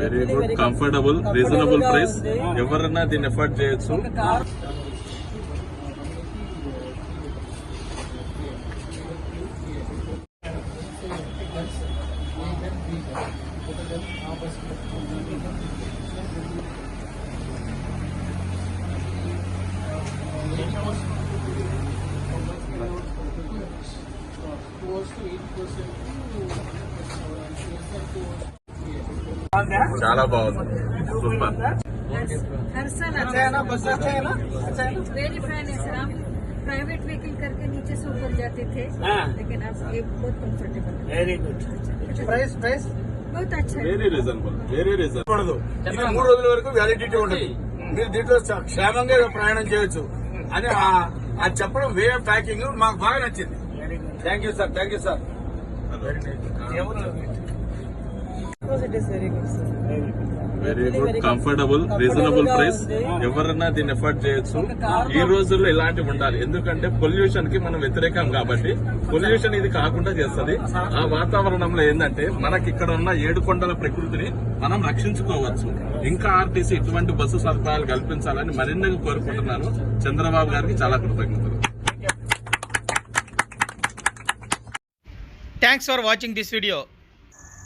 Very good comfortable reasonable price ఎవరన్నా దీన్ని effort చేయొచ్చు. చాలా బాగుంది సూపర్ हर साल अच्छा है ना बस अच्छा है ना अच्छा है वेरी फाइन है सर हम प्राइवेट व्हीकल करके नीचे से ऊपर जाते थे लेकिन अब ये बहुत कंफर्टेबल है వెరీ గుడ్ ప్రైస్ ప్రైస్ बहुत अच्छा है వెరీ రీజనబుల్ వెరీ రీజనబుల్ ఉండదు ఇది మూడు రోజుల వరకు వ్యాలిడిటీ ఉండదు మీరు దీంట్లో చ- క్షేమంగా ప్రయాణం చేయొచ్చు అని ఆ- ఆ చెప్పడం వే ఆఫ్ ప్యాకింగ్ మాకు బాగా నచ్చింది thank you sir thank you sir very good comfortable reasonable price ఎవరన్నా దీన్ని ఎఫర్ట్ చేయొచ్చు. ఈ రోజుల్లో ఇలాంటివి ఉండాలి. ఎందుకంటే పొల్యూషన్కి మనం వ్యతిరేకం కాబట్టి పొల్యూషన్ ఇది కాకుండా చేస్తుంది. ఆ వాతావరణంలో ఏంటంటే మనకి ఇక్కడ ఉన్న ఏడు కొండల ప్రకృతిని మనం రక్షించుకోవచ్చు. ఇంకా ఆర్టీసీ ఇటువంటి బస్సు సదుపాయాలు కల్పించాలని మరిన్ని కోరుకుంటున్నాను. చంద్రబాబు గారికి చాలా కృతజ్ఞతలు. Thanks for watching this video